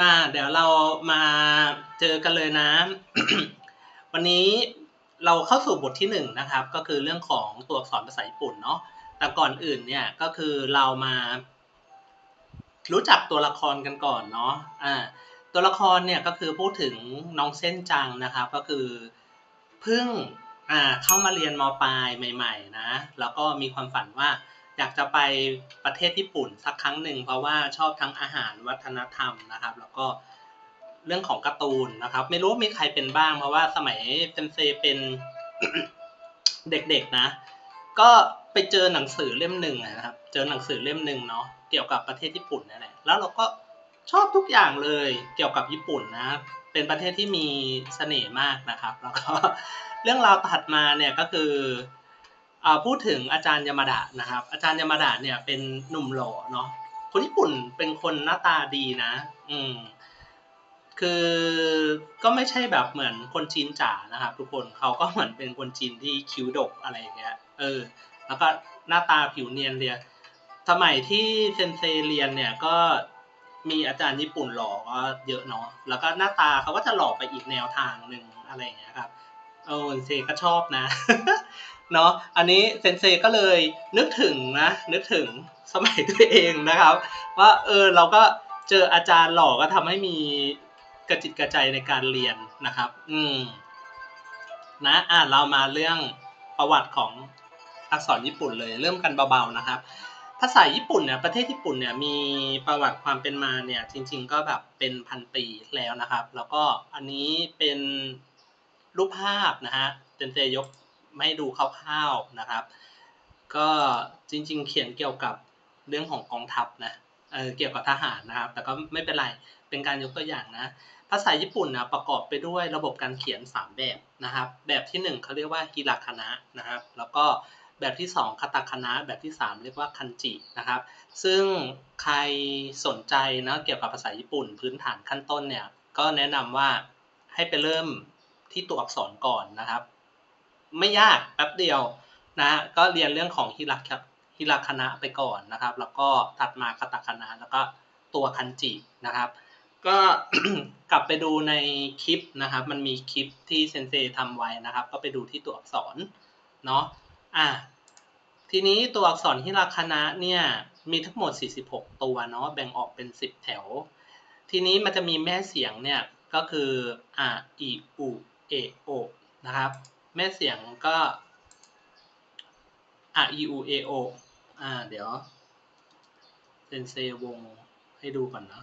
มาเดี๋ยวเรามาเจอกันเลยนะ วันนี้เราเข้าสู่บทที่หนึ่งนะครับ ก็คือเรื่องของตัวอักษรภาษาญี่ปุ่นเนาะแต่ก่อนอื่นเนี่ยก็คือเรามา รู้จักตัวละครกันก่อนเนาะอ่าตัวละครเนี่ยก็คือพูดถึงน้องเส้นจังนะครับ ก็คือเพิ่งอ่าเข้ามาเรียนมปลายใหม่ ๆ นะ แล้วก็มีความฝันว่า อยากจะไปประเทศญี่ปุ่นสักครั้งหนึ่งเพราะว่าชอบทั้งอาหารวัฒนธรรมนะครับ แล้วก็เรื่องของการ์ตูนนะครับ ไม่รู้มีใครเป็นบ้าง เพราะว่าสมัยเซนเซเป็นเด็กๆนะ ก็ไปเจอหนังสือเล่มหนึ่งนะครับ เจอหนังสือเล่มหนึ่งเนาะเกี่ยวกับประเทศญี่ปุ่นนั่นแหละแล้วเราก็ชอบทุกอย่างเลยเกี่ยวกับญี่ปุ่นนะเป็นประเทศที่มีเสน่ห์มากนะครับ แล้วก็เรื่องราวถัดมาเนี่ยก็คือ พูดถึงอาจารย์ยามาดะนะครับ อาจารย์ยามาดะเนี่ยเป็นหนุ่มหล่อเนาะคนญี่ปุ่นเป็นคนหน้าตาดีนะ อืมคือก็ไม่ใช่แบบเหมือนคนจีนจ๋านะครับ ทุกคนเขาก็เหมือนเป็นคนจีนที่คิ้วดกอะไรอย่างเงี้ยเออ แล้วก็หน้าตาผิวเนียนเรียสมัยที่เซนเซเรียนเนี่ยก็มีอาจารย์ญี่ปุ่นหล่อก็เยอะเนาะแล้วก็หน้าตาเขาก็จะหล่อไปอีกแนวทางหนึ่งอะไรอย่างเงี้ยครับ เออเซนเซก็ชอบนะ เนาะอันนี้เซนเซก็เลยนึกถึงนะ นึกถึงสมัยตัวเองนะครับ ว่าเออเราก็เจออาจารย์หล่อก็ทำให้มีกระจิตกระใจในการเรียนนะครับ อืมนะอ่าเรามาเรื่องประวัติของอักษรญี่ปุ่นเลยเริ่มกันเบาๆนะครับ ภาษาญี่ปุ่นเนี่ยประเทศญี่ปุ่นเนี่ยมีประวัติความเป็นมาเนี่ยจริง ๆ ก็แบบเป็นพันปีแล้วนะครับ แล้วก็อันนี้เป็น รูปภาพนะฮะเจนเซยกไม่ดูคร่าวๆนะครับ ก็จริงๆ เขียนเกี่ยวกับเรื่องของกองทัพนะเเกี่ยวกับทหารนะครับ แต่ก็ไม่เป็นไร เป็นการยกตัวอย่างนะ ภาษาญี่ปุ่นนะประกอบไปด้วยระบบการเขียน 3 แบบนะครับ แบบที่ 1เขาเรียกว่าฮิราคานะนะครับ แล้วก็แบบที่ 2คาตาคานะ แบบที่ 3 เรียกว่าคันจินะครับ ซึ่งใครสนใจนะเกี่ยวกับภาษาญี่ปุ่น พื้นฐานขั้นต้นเนี่ย ก็แนะนำว่าให้ไปเริ่ม ที่ตัวอักษรก่อนนะครับ ไม่ยากแป๊บเดียวนะก็เรียนเรื่องของฮิราคาฮิราคานะไปก่อนนะครับ แล้วก็ถัดมาคาตาคานะแล้วก็ตัวคันจินะครับ ก็กลับไปดูในคลิปนะครับ มันมีคลิปที่เซนเซทำไว้นะครับ ก็ไปดูที่ตัวอักษรเนาะอะทีนี้ตัวอักษรฮิราคานะเนี่ยมีทั้งหมด 46 ตัวเนาะแบ่งออกเป็น 10 แถว ทีนี้มันจะมีแม่เสียงเนี่ยก็คืออ่าอีอู เอโอนะครับ แม่เสียงก็อ่าอีอูเอโออ่า เดี๋ยวเซนเซวงให้ดูก่อนนะ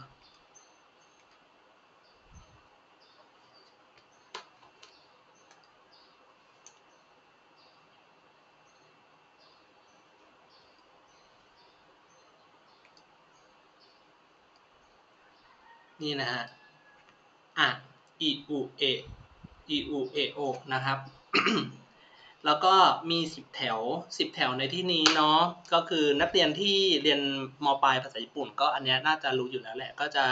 นี่นะฮะ อะ e u a e u a o นะครับ แล้วก็มี 10 แถว 10 แถวในที่นี้เนาะก็คือนักเรียนที่เรียนมปลายภาษาญี่ปุ่น ก็อันนี้น่าจะรู้อยู่แล้วแหละก็จะ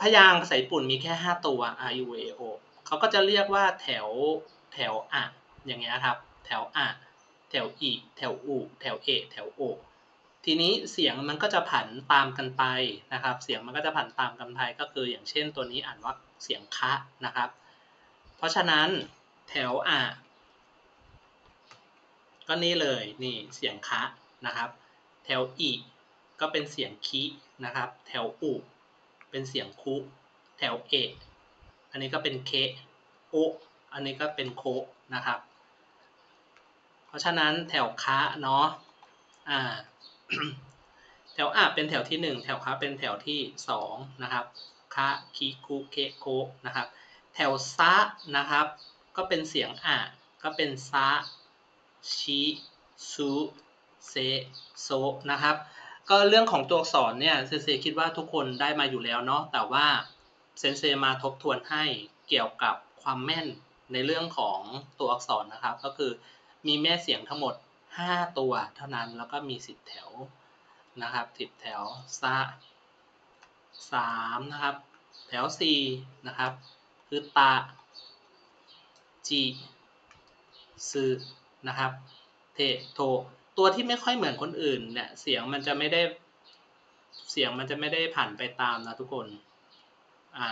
พยางค์ภาษาญี่ปุ่นมีแค่ 5 ตัว r u a o เขาก็จะเรียกว่าแถวแถวอะอย่างเงี้ยครับ แถวอะแถวอีแถวอูแถวเอแถวโอทีนี้เสียงมันก็จะผันตามกันไปนะครับ เสียงมันก็จะผันตามกันไปก็คืออย่างเช่นตัวนี้อ่านว่าเสียงคะนะครับ ราะฉะนั้นแถวอะก็นี่เลยนี่เสียงคะนะครับ แถวอีก็เป็นเสียงคินะครับ แถวอุเป็นเสียงคุแถวเออันนี้ก็เป็นเคโออันนี้ก็เป็นโคนะครับ เพราะฉะนั้นแถวคะเนาะอ่าแถวอะเป็นแถวที่หนึ่งแถวคะเป็นแถวที่สองนะครับคะคิคุเคโคนะครับ แถวซะนะครับ ก็เป็นเสียงอะก็เป็นซะชิซูเซโซนะครับ ก็เรื่องของตัวอักษรเนี่ยเซเซคิดว่าทุกคนได้มาอยู่แล้วเนาะแต่ว่าเซนเซมาทบทวนให้เกี่ยวกับความแม่นในเรื่องของตัวอักษรนะครับ ก็คือมีแม่เสียงทั้งหมด 5 ตัวเท่านั้นแล้วก็มี10แถวนะครับ10แถวซะ3นะครับ แถว4นะครับ คือตาจิซึนะครับ เทโท ตัวที่ไม่ค่อยเหมือนคนอื่นเนี่ย เสียงมันจะไม่ได้ เสียงมันจะไม่ได้ผ่านไปตามนะทุกคน อ่า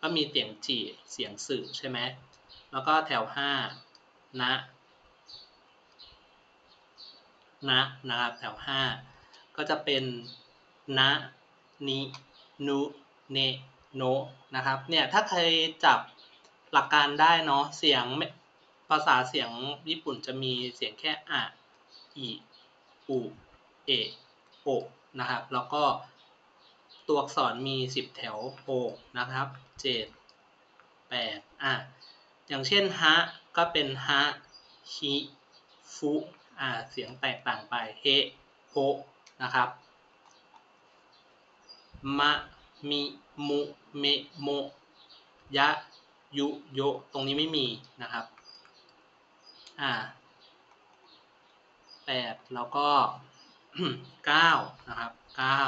ก็มีเสียงจีเสียงสื่อใช่ไหม แล้วก็แถวห้านะ นะ นะครับ แถวห้าก็จะเป็น นะ นิ นุ เน โนนะครับเนี่ยถ้าใครจับหลักการได้เนาะเสียงภาษาเสียงญี่ปุ่นจะมีเสียงแค่อะอิอุเอโอนะครับ แล้วก็ตัวอักษรมี 10 แถวโอนะครับ7 8อะอย่างเช่นฮะก็เป็นฮะฮิฟุอ่าเสียงแตกต่างไปเฮโฮนะครับมะ มิมุเมโมยะยุโยตรงนี้ไม่มีนะครับ อ่าแปดแล้วก็เก้านะครับเก้า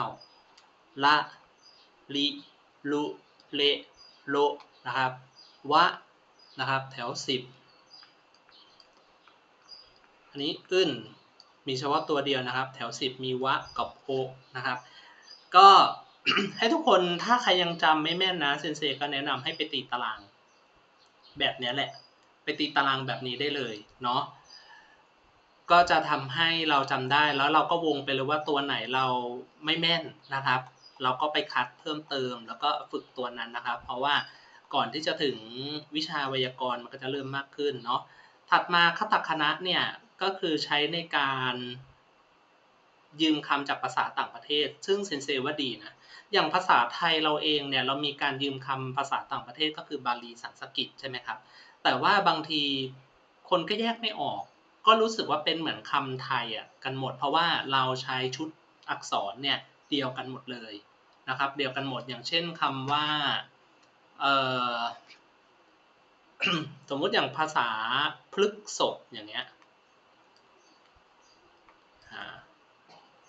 ละลิลุเลโลนะครับวะนะครับแถวสิบอันนี้อึ้นมีเฉพาะตัวเดียวนะครับ แถวสิบมีวะกับโอนะครับ ก็ ให้ทุกคนถ้าใครยังจำไม่แม่นนะเซนเซก็แนะนำให้ไปตีตาราง แบบนี้แหละ ไปตีตารางแบบนี้ได้เลยเนาะก็จะทำให้เราจำได้แล้วเราก็วงไปเลยว่าตัวไหนเราไม่แม่นนะครับ เราก็ไปคัดเพิ่มเติมแล้วก็ฝึกตัวนั้นนะครับ เพราะว่าก่อนที่จะถึงวิชาไวยากรณ์มันก็จะเริ่มมากขึ้นเนาะถัดมาคตคณะเนี่ยก็คือใช้ในการยืมคำจากภาษาต่างประเทศ ซึ่งเซนเซว่าดีนะ อย่างภาษาไทยเราเองเนี่ยเรามีการยืมคำภาษาต่างประเทศก็คือบาลีสันสกฤตใช่ไหมครับ แต่ว่าบางทีคนก็แยกไม่ออก ก็รู้สึกว่าเป็นเหมือนคำไทยอะกันหมด เพราะว่าเราใช้ชุดอักษรเนี่ยเดียวกันหมดเลยนะครับ เดียวกันหมดอย่างเช่นคำว่าสมมุติอย่างภาษาพฤกษบอย่างเงี้ย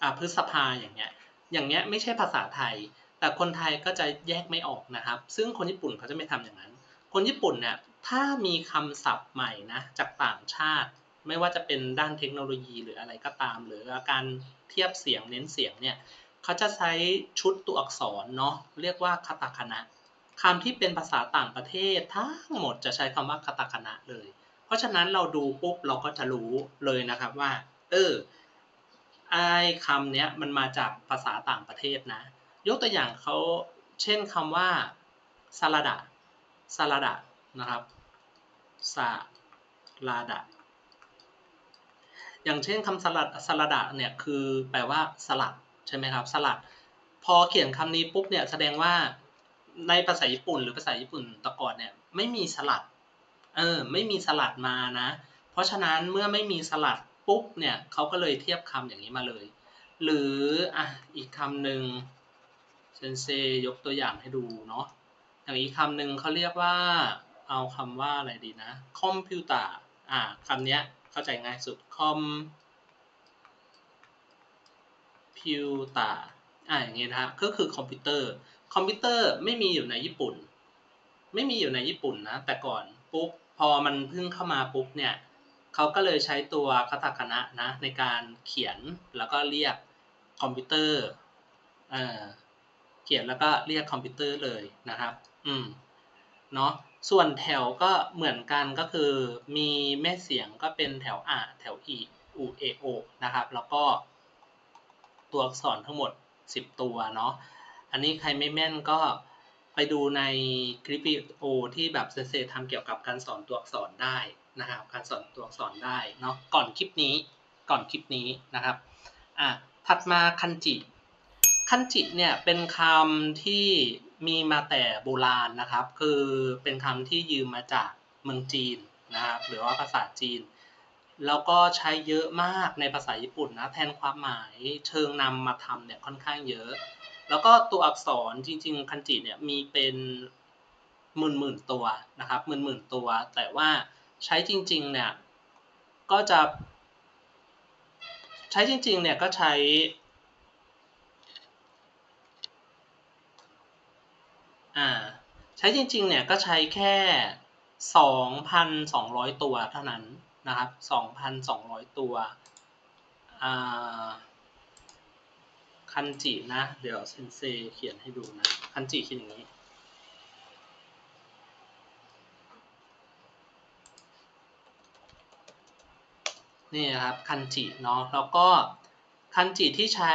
อ่าพฤษภาอย่างเงี้ย อย่างเงี้ยไม่ใช่ภาษาไทย แต่คนไทยก็จะแยกไม่ออกนะครับ ซึ่งคนญี่ปุ่นเขาจะไม่ทำอย่างนั้น คนญี่ปุ่นเนี่ยถ้ามีคำศัพท์ใหม่นะจากต่างชาติ ไม่ว่าจะเป็นด้านเทคโนโลยีหรืออะไรก็ตาม หรือการเทียบเสียงเน้นเสียงเนี่ยเขาจะใช้ชุดตัวอักษรเนาะเรียกว่าคาตาคณะคำที่เป็นภาษาต่างประเทศทั้งหมดจะใช้คำว่าคาตาคณะเลย เพราะฉะนั้นเราดูปุ๊บเราก็จะรู้เลยนะครับว่า เออ ไอคำเนี้ยมันมาจากภาษาต่างประเทศนะ ยกตัวอย่างเขาเช่นคำว่าซาลาดะซาลาดะนะครับซาลาดะอย่างเช่นคำสลัดสลัดะเนี่ยคือแปลว่าสลัดใช่ไหมครับสลัด พอเขียนคำนี้ปุ๊บเนี่ยแสดงว่าในภาษาญี่ปุ่น หรือภาษาญี่ปุ่นตะก่อนเนี่ยไม่มีสลัดเออไม่มีสลัดมานะ เพราะฉะนั้นเมื่อไม่มีสลัด ปุ๊บเนี่ยเขาก็เลยเทียบคำอย่างนี้มาเลย หรืออะอีกคำหนึ่งเซนเซยกตัวอย่างให้ดูเนาะอย่างอีกคำหนึ่งเขาเรียกว่าเอาคำว่าอะไรดีนะคอมพิวเตอร์อ่าคำนี้เข้าใจง่ายสุดคอมพิวเตอร์อ่าอย่างงี้นะฮะก็คือคอมพิวเตอร์ คอมพิวเตอร์ไม่มีอยู่ในญี่ปุ่น ไม่มีอยู่ในญี่ปุ่นนะแต่ก่อนปุ๊บพอมันเพิ่งเข้ามาปุ๊บเนี่ย เขาก็เลยใช้ตัวคาตาคณะนะในการเขียนแล้วก็เรียกคอมพิวเตอร์เอ่อเขียนแล้วก็เรียกคอมพิวเตอร์เลยนะครับ อืม เนาะส่วนแถวก็เหมือนกันก็คือมีแม่เสียงก็เป็นแถวอะแถวอีอูเอโอนะครับ แล้วก็ตัวอักษรทั้งหมด 10 ตัวเนาะ อันนี้ใครไม่แม่นก็ไปดูในคลิปวิดีโอที่แบบเซเซทำเกี่ยวกับการสอนตัวอักษรได้ นะครับการสอนตัวอักษรได้เนาะก่อนคลิปนี้ก่อนคลิปนี้นะครับอะถัดมาคันจิคันจิเนี่ยเป็นคำที่มีมาแต่โบราณนะครับ คือเป็นคำที่ยืมมาจากเมืองจีนนะครับหรือว่าภาษาจีน แล้วก็ใช้เยอะมากในภาษาญี่ปุ่นนะแทนความหมายเชิงนำมาทำเนี่ยค่อนข้างเยอะ แล้วก็ตัวอักษรจริง ๆ คันจิเนี่ยมีเป็นหมื่นหมื่นตัวนะครับหมื่นหมื่นตัว แต่ว่า ใช้จริงๆเนี่ยก็จะ ใช้จริงๆเนี่ยก็ใช้ อ่า ใช้จริงๆเนี่ยก็ใช้แค่ 2,200 ตัวเท่านั้นนะครับ 2,200 ตัว อ่าคันจินะ เดี๋ยวเซนเซเขียนให้ดูนะ คันจิคืออย่างนี้ นี่นะครับคันจิเนาะแล้วก็คันจิที่ใช้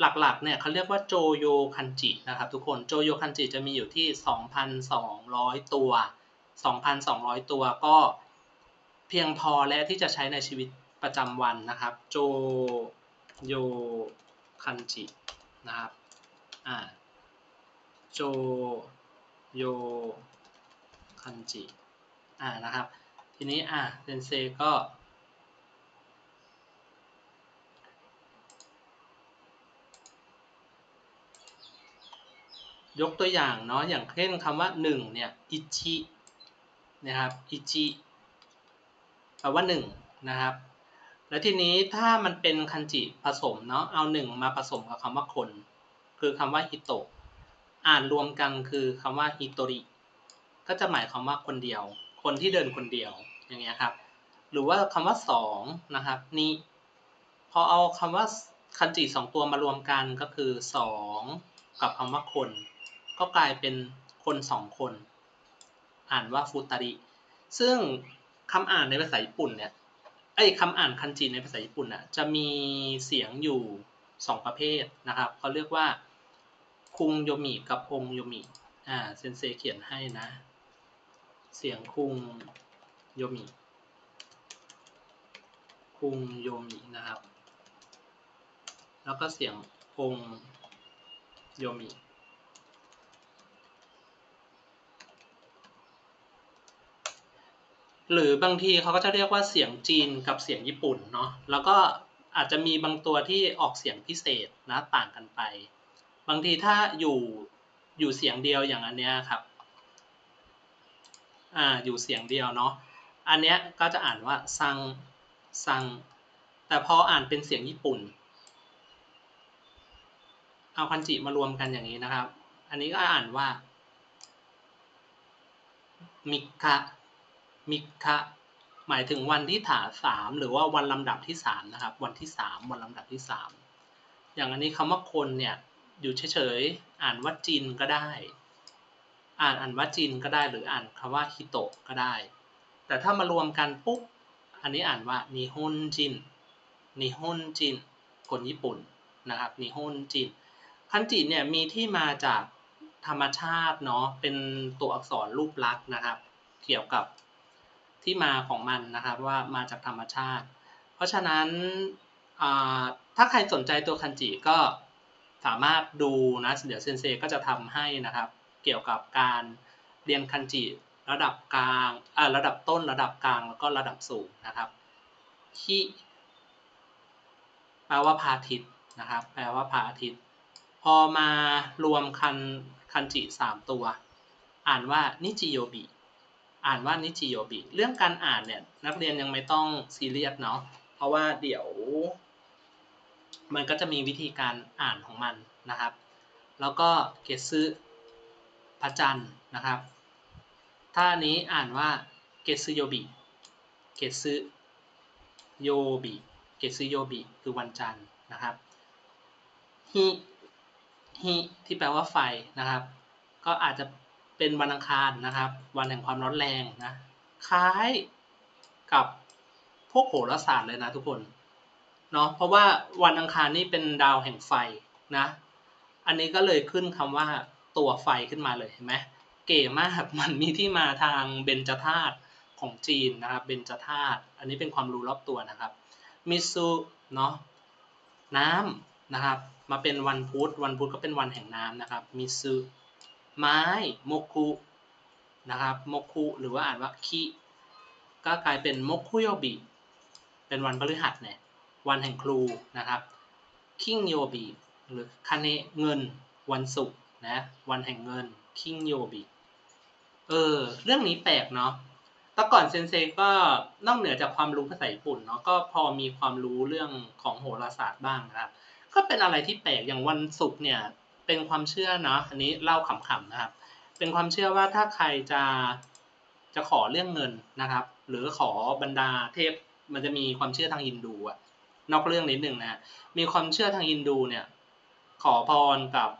หลักๆเนี่ยเขาเรียกว่าโจโยคันจินะครับทุกคนโจโยคันจิจะมีอยู่ที่ 2,200 ตัว 2,200 ตัวก็เพียงพอและที่จะใช้ในชีวิตประจำวันนะครับ โจโยคันจินะครับอ่าโจโยคันจิอ่านะครับ ทีนี้อ่าเซนเซก็ ยกตัวอย่างเนาะอย่างเช่นคำว่าหนึ่งเนี่ยอิจินะครับอิจิแปลว่าหนึ่งนะครับ แล้วทีนี้ถ้ามันเป็นคันจิผสมเนาะเอาหนึ่งมาผสมกับคำว่าคน คือคำว่าฮิโตะอ่านรวมกันคือคำว่าฮิโตริก็จะหมายความว่าคนเดียว คนที่เดินคนเดียวอย่างเงี้ยครับ หรือว่าคำว่าสองนะครับนี่พอเอาคำว่าคันจิสองตัวมารวมกันก็คือสองกับคำว่าคน ก็กลายเป็นคนสองคน อ่านว่าฟูตาริ ซึ่งคำอ่านในภาษาญี่ปุ่นเนี่ยไอ้คำอ่านคันจิในภาษาญี่ปุ่นน่ะจะมีเสียงอยู่สองประเภทนะครับเขาเรียกว่าคุงโยมิกับองโยมิอ่าเซนเซเขียนให้นะ เสียงคุงโยมิคุงโยมินะครับ แล้วก็เสียงองโยมิ หรือบางทีเขาก็จะเรียกว่าเสียงจีนกับเสียงญี่ปุ่นเนาะแล้วก็อาจจะมีบางตัวที่ออกเสียงพิเศษนะต่างกันไป บางทีถ้าอยู่อยู่เสียงเดียวอย่างอันเนี้ยครับอ่าอยู่เสียงเดียวเนาะอันเนี้ยก็จะอ่านว่าซังซังแต่พออ่านเป็นเสียงญี่ปุ่น เอาคันจิมารวมกันอย่างนี้นะครับ อันนี้ก็อ่านว่ามิคะ มิคะหมายถึงวันที่ถาสามหรือว่าวันลำดับที่สามนะครับ วันที่สามวันลำดับที่สามอย่างอันนี้คำว่าคนเนี่ยอยู่เฉยๆอ่านว่าจินก็ได้ อ่านอ่านว่าจินก็ได้หรืออ่านคำว่าฮิโตะก็ได้ แต่ถ้ามารวมกันปุ๊บอันนี้อ่านว่านิฮอนจินนิฮอนจินคนญี่ปุ่นนะครับนิฮอนจินคันจิเนี่ยมีที่มาจากธรรมชาติเนาะเป็นตัวอักษรรูปลักษณ์นะครับ เกี่ยวกับ ที่มาของมันนะครับว่ามาจากธรรมชาติ เพราะฉะนั้นถ้าใครสนใจตัวคันจิก็สามารถดูนะเดี๋ยวเซนเซก็จะทำให้นะครับ เกี่ยวกับการเรียนคันจิระดับกลางระดับต้นระดับกลางแล้วก็ระดับสูงนะครับฮิแปลว่าพระอาทิตย์นะครับ แปลว่าพระอาทิตย์ พอมารวมคันคันจิสามตัว อ่านว่านิจิโยบิ อ่านว่านิจิโยบิเรื่องการอ่านเนี่ยนักเรียนยังไม่ต้องซีเรียสเนาะเพราะว่าเดี๋ยว มันก็จะมีวิธีการอ่านของมันนะครับ แล้วก็เกซึพระจันทร์นะครับ ถ้านี้อ่านว่าเกซึโยบิเกซึโยบิเกซึโยบิคือวันจันทร์นะครับฮิฮิที่แปลว่าไฟนะครับ ก็อาจจะ เป็นวันอังคารนะครับ วันแห่งความร้อนแรงนะคล้ายกับพวกโหราศาสตร์เลยนะทุกคนเนาะเพราะว่าวันอังคารนี่เป็นดาวแห่งไฟนะ อันนี้ก็เลยขึ้นคำว่าตัวไฟขึ้นมาเลยเห็นไหมเก๋มากมันมีที่มาทางเบญจธาตุของจีนนะครับเบญจธาตุอันนี้เป็นความรู้รอบตัวนะครับมิซุเนาะน้ำนะครับ มาเป็นวันพุธวันพุธก็เป็นวันแห่งน้ำนะครับมิซุ ไม้โมคุนะครับโมคุหรือว่าอ่านว่าคิก็กลายเป็นโมคุโยบิเป็นวันพฤหัสเนี่ยวันแห่งครูนะครับคิงโยบิหรือคาเนเงินวันศุกร์นะวันแห่งเงินคิงโยบิเออเรื่องนี้แปลกเนาะแต่ก่อนเซนเซก็นอกเหนือจากความรู้ภาษาญี่ปุ่นเนาะก็พอมีความรู้เรื่องของโหราศาสตร์บ้างครับ ก็เป็นอะไรที่แปลกอย่างวันศุกร์เนี่ย เป็นความเชื่อเนาะอันนี้เล่าขำๆนะครับ เป็นความเชื่อว่าถ้าใครจะจะขอเรื่องเงินนะครับ หรือขอบรรดาเทพมันจะมีความเชื่อทางฮินดูอะนอกเรื่องนิดหนึ่งนะมีความเชื่อทางฮินดูเนี่ย ขอพรกับ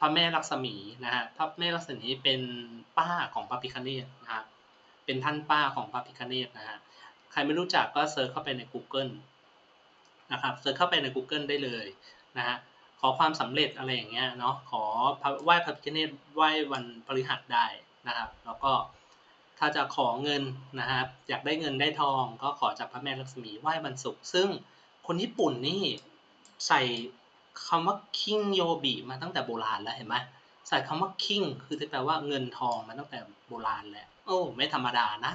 พระแม่ลักษมีนะฮะพระแม่ลักษมีเป็นป้าของพระพิคเนตนะครับเป็นท่านป้าของพระพิคเนตนะฮะใครไม่รู้จักก็เซิร์ชเข้าไปใน Google นะครับเซิร์ชเข้าไปใน Google ได้เลยนะฮะ ขอความสำเร็จอะไรอย่างเงี้ยเนาะขอไหว้พระพิฆเนศไหว้วันพฤหัสได้นะครับ แล้วก็ถ้าจะขอเงินนะครับ อยากได้เงินได้ทองก็ขอจากพระแม่ลักษมีไหว้วันศุกร์ซึ่งคนญี่ปุ่นนี่ใส่คำว่าคิงโยบิมาตั้งแต่โบราณแล้วเห็นไหมใส่คำว่าคิงคือที่แปลว่าเงินทองมาตั้งแต่โบราณแล้วโอ้ไม่ธรรมดานะ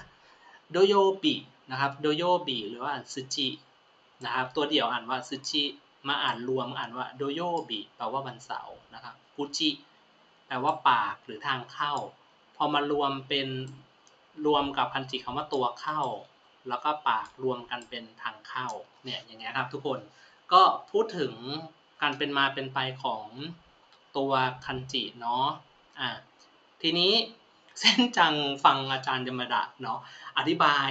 โดโยบินะครับโดโยบิหรือว่าซึจินะครับตัวเดียวอ่านว่าซึจิ มาอ่านรวมอ่านว่าโดโยบิแปลว่าวันเสาร์นะครับกุจิแปลว่าปากหรือทางเข้า พอมารวมเป็นรวมกับคันจิคำว่าตัวเข้า แล้วก็ปากรวมกันเป็นทางเข้าเนี่ยอย่างเงี้ยครับทุกคนก็พูดถึงการเป็นมาเป็นไปของตัวคันจิเนาะอะทีนี้เส้นจังฟังอาจารย์ยมดะเนาะอธิบาย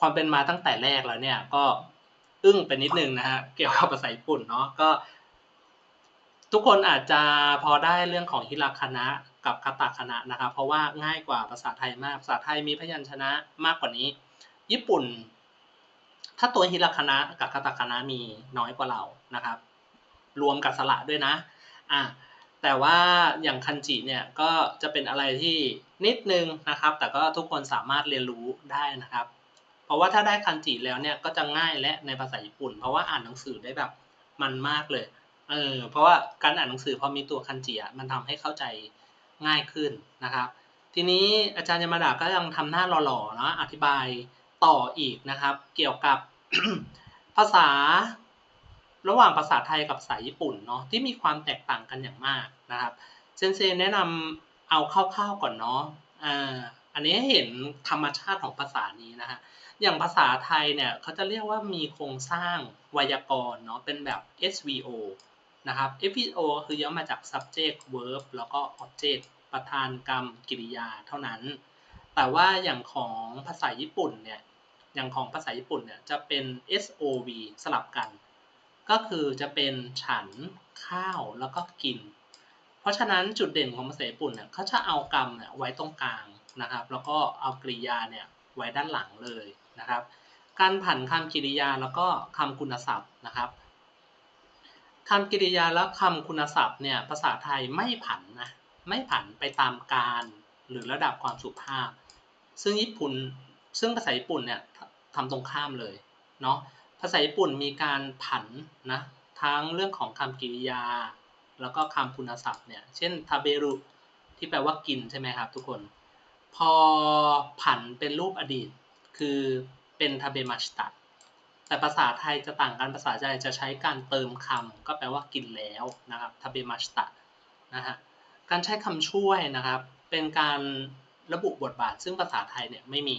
ความเป็นมาตั้งแต่แรกแล้วเนี่ยก็ อึ้งไปนิดนึงนะฮะเกี่ยวกับภาษาญี่ปุ่นเนาะก็ ทุกคนอาจจะพอได้เรื่องของฮิราคานะกับคาตาคานะนะครับ เพราะว่าง่ายกว่าภาษาไทยมาก ภาษาไทยมีพยัญชนะมากกว่านี้ ญี่ปุ่น ถ้าตัวฮิราคานะกับคาตาคานะมีน้อยกว่าเรานะครับ รวมกับสระด้วยนะอะแต่ว่าอย่างคันจิเนี่ยก็จะเป็นอะไรที่นิดนึงนะครับ แต่ก็ทุกคนสามารถเรียนรู้ได้นะครับ เพราะว่าถ้าได้คันจิแล้วเนี่ยก็จะง่ายและในภาษาญี่ปุ่น เพราะว่าอ่านหนังสือได้แบบมันมากเลย เออ เพราะว่าการอ่านหนังสือพอมีตัวคันจิอะมันทำให้เข้าใจง่ายขึ้นนะครับ ทีนี้อาจารย์ยามาดาก็ยังทำหน้าหล่อๆเนาะอธิบายต่ออีกนะครับ เกี่ยวกับภาษาระหว่างภาษาไทยกับภาษาญี่ปุ่นเนาะที่มีความแตกต่างกันอย่างมากนะครับเซนเซแนะนำเอาคร่าวๆก่อนเนาะอ่าอันนี้ให้เห็นธรรมชาติของภาษานี้นะฮะ อย่างภาษาไทยเนี่ยเขาจะเรียกว่ามีโครงสร้างไวยากรณ์เนาะเป็นแบบ SVO นะครับ SVO คือย่อมาจาก subject verb แล้วก็ object ประธานกรรมกริยาเท่านั้น แต่ว่าอย่างของภาษาญี่ปุ่นเนี่ยอย่างของภาษาญี่ปุ่นเนี่ยจะเป็น SOV สลับกัน ก็คือจะเป็นฉันข้าวแล้วก็กิน เพราะฉะนั้นจุดเด่นของภาษาญี่ปุ่นเนี่ยเขาจะเอากรรมเนี่ยไว้ตรงกลางนะครับ แล้วก็เอากริยาเนี่ย ไว้ด้านหลังเลยนะครับ การผันคำกริยาแล้วก็คำคุณศัพท์นะครับคำกริยาและคำคุณศัพท์เนี่ยภาษาไทยไม่ผันนะไม่ผันไปตามการหรือระดับความสุภาพ ซึ่งญี่ปุ่นซึ่งภาษาญี่ปุ่นเนี่ยทำตรงข้ามเลยเนาะภาษาญี่ปุ่นมีการผันนะทั้งเรื่องของคำกริยา แล้วก็คำคุณศัพท์เนี่ยเช่นทาเบรุที่แปลว่ากินใช่ไหมครับทุกคน พอผันเป็นรูปอดีต คือเป็นทาเบมาชตะแต่ภาษาไทยจะต่างกันภาษาไทยจะใช้การเติมคำก็แปลว่ากินแล้วนะครับทาเบมาชตะนะฮะการใช้คำช่วยนะครับ เป็นการระบุบทบาท ซึ่งภาษาไทยเนี่ยไม่มี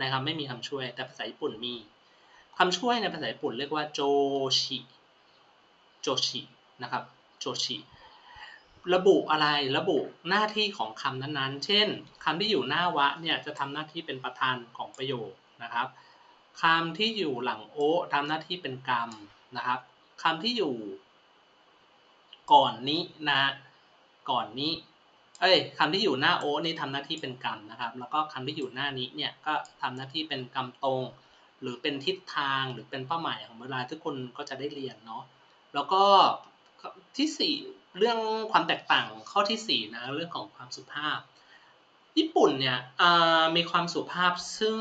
นะครับไม่มีคำช่วย แต่ภาษาญี่ปุ่นมีคำช่วยในภาษาญี่ปุ่นเรียกว่าโจชิโจชินะครับโจชิ ระบุอะไรระบุหน้าที่ของคำนั้นๆ เช่นคำที่อยู่หน้าวะเนี่ยจะทำหน้าที่เป็นประธานของประโยคนะครับคำที่อยู่หลังโอทำหน้าที่เป็นกรรมนะครับคำที่อยู่ก่อนนี้นะก่อนนี้เอ้ยคำที่อยู่หน้าโอนี่ทำหน้าที่เป็นกรรมนะครับ แล้วก็คำที่อยู่หน้านี้เนี่ยก็ทำหน้าที่เป็นกรรมตรง หรือเป็นทิศทางหรือเป็นเป้าหมายของเวลาทุกคนก็จะได้เรียนเนาะแล้วก็ที่สี่ เรื่องความแตกต่างข้อที่สี่นะ เรื่องของความสุภาพ ญี่ปุ่นเนี่ยมีความสุภาพซึ่ง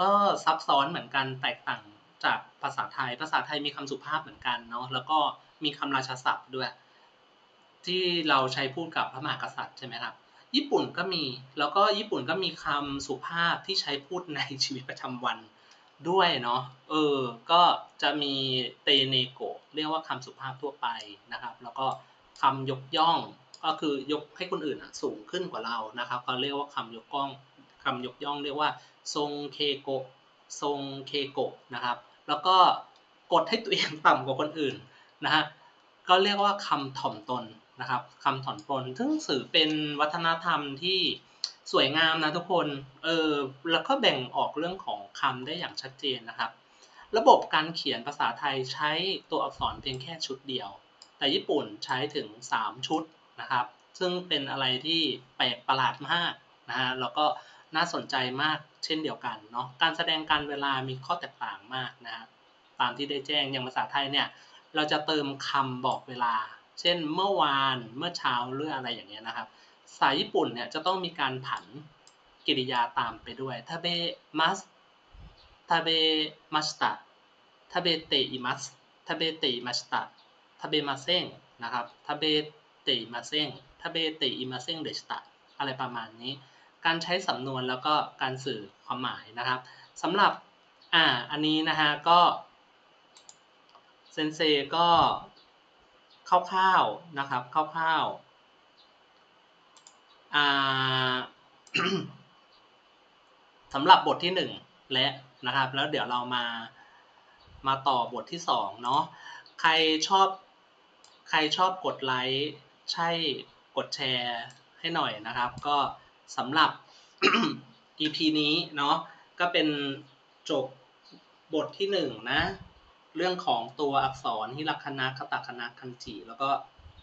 ก็ซับซ้อนเหมือนกันแตกต่างจากภาษาไทย ภาษาไทยมีคำสุภาพเหมือนกันเนาะแล้วก็มีคำราชาศัพท์ด้วย ที่เราใช้พูดกับพระมหากษัตริย์ใช่ไหมครับ ญี่ปุ่นก็มีแล้วก็ญี่ปุ่นก็มีคำสุภาพที่ใช้พูดในชีวิตประจำวันด้วยเนาะเออก็จะมีเตเนโกเรียกว่าคำสุภาพทั่วไปนะครับ แล้วก็ คำยกย่องก็คือยกให้คนอื่นสูงขึ้นกว่าเรานะครับก็เรียกว่าคำยกย่องคำยกย่องเรียกว่าทรงเคโกทรงเคโกนะครับ แล้วก็กดให้ตัวเองต่ำกว่าคนอื่นนะฮะก็เรียกว่าคำถ่อมตนนะครับคำถ่อมตนซึ่งสื่อเป็นวัฒนธรรมที่สวยงามนะทุกคนเออแล้วก็แบ่งออกเรื่องของคำได้อย่างชัดเจนนะครับ ระบบการเขียนภาษาไทยใช้ตัวอักษรเพียงแค่ชุดเดียว แต่ญี่ปุ่นใช้ถึง 3 ชุดนะครับ ซึ่งเป็นอะไรที่แปลกประหลาดมากนะฮะแล้วก็น่าสนใจมากเช่นเดียวกันเนาะการแสดงการเวลามีข้อแตกต่างมากนะฮะตามที่ได้แจ้งอย่างภาษาไทยเนี่ยเราจะเติมคำบอกเวลา เช่นเมื่อวานเมื่อเช้าหรืออะไรอย่างเงี้ยนะครับสายญี่ปุ่นเนี่ยจะต้องมีการผันกริยาตามไปด้วยทาเบมัสทาเบมัสตะทาเบเตอิมัสทาเบเตอิมัสตะ ทาเบมาเซ็งนะครับทาเบติมาเซ็งทาเบเตอิมาเซ็งเดชตะอะไรประมาณนี้ การใช้สำนวนแล้วก็การสื่อความหมายนะครับสำหรับอ่าอันนี้นะฮะก็เซนเซก็คร่าวๆนะครับคร่าวๆอ่าสำหรับบทที่หนึ่งและนะครับ แล้วเดี๋ยวเรามามาต่อบทที่สองเนาะใครชอบ ใครชอบกดไลค์ใช่กดแชร์ให้หน่อยนะครับ ก็สำหรับ EP นี้เนาะก็เป็นจบบทที่หนึ่งนะ เรื่องของตัวอักษรฮิรักคณะคาตคณะคันจิแล้วก็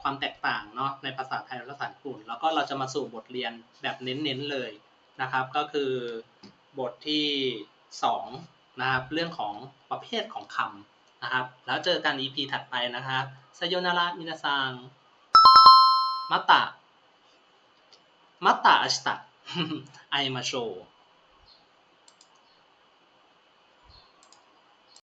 ความแตกต่างเนาะในภาษาไทยและภาษาญี่ปุ่น แล้วก็เราจะมาสู่บทเรียนแบบเน้นๆเลยนะครับ ก็คือบทที่สองนะครับเรื่องของประเภทของคำ นะครับ แล้วเจอกัน EP ถัดไปนะครับไซโยนาระมินาซังมาตะมาตะอาชิตะไอมาโช